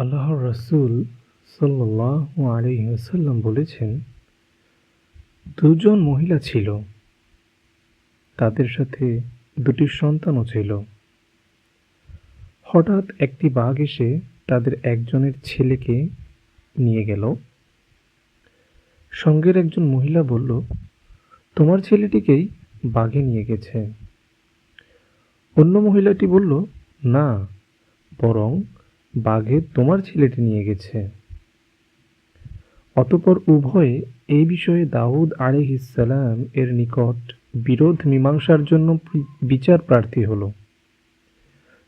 আল্লাহর রাসূল সাল্লাল্লাহু আলাইহি বলেছেন, দুজন মহিলা ছিল, তাদের সাথে দুটি সন্তানও ছিল। হঠাৎ একটি বাঘ এসে তাদের একজনের ছেলেকে নিয়ে গেল। সঙ্গের একজন মহিলা বলল, তোমার ছেলেটিকেই বাঘে নিয়ে গেছে। অন্য মহিলাটি বলল, না, বরং বাঘে তোমার ছেলেটি নিয়ে গেছে। অতপর উভয়ে এই বিষয়ে দাউদ আলাইহিসসালাম এর নিকট বিরোধ মীমাংসার জন্য বিচার প্রার্থী হলো।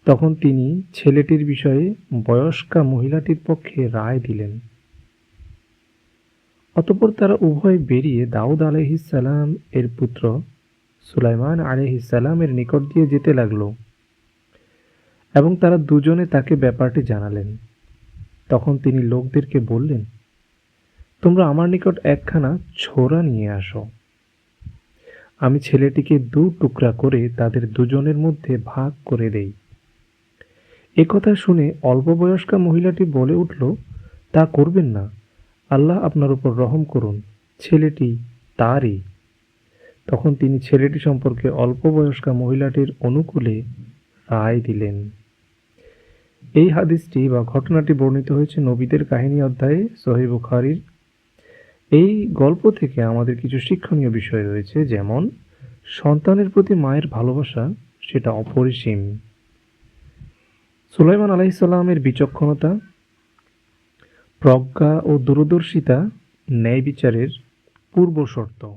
তখন তিনি ছেলেটির বিষয়ে বয়স্কা মহিলাটির পক্ষে রায় দিলেন। অতপর তারা উভয়ে বেরিয়ে দাউদ আলাইহিসসালাম এর পুত্র সুলাইমান আলাইহিসসালামের নিকট দিয়ে যেতে লাগল। এবং তারা দুজনে তাকে ব্যাপারটি জানালেন। তখন তিনি লোকদেরকে বললেন, তোমরা আমার নিকট একখানা ছোরা নিয়ে আসো। আমি ছেলেটিকে দু টুকরা করে তাদের দুজনের মধ্যে ভাগ করে দেই। এ কথা শুনে অল্প বয়স্কা মহিলাটি বলে উঠল, তা করবেন না। আল্লাহ আপনার উপর রহম করুন, ছেলেটি তারই। তখন তিনি ছেলেটি সম্পর্কে অল্প বয়স্কা মহিলাটির অনুকূলে রায় দিলেন। এই হাদিসটি বা ঘটনাটি বর্ণিত হয়েছে নবীদের কাহিনী অধ্যায়ে সহি বুখারির। এই গল্প থেকে আমাদের কিছু শিক্ষণীয় বিষয় রয়েছে, যেমন, সন্তানের প্রতি মায়ের ভালোবাসা, সেটা অপরিসীম। সুলাইমান আলাইসাল্লামের বিচক্ষণতা, প্রজ্ঞা ও দূরদর্শিতা ন্যায় বিচারের পূর্ব শর্ত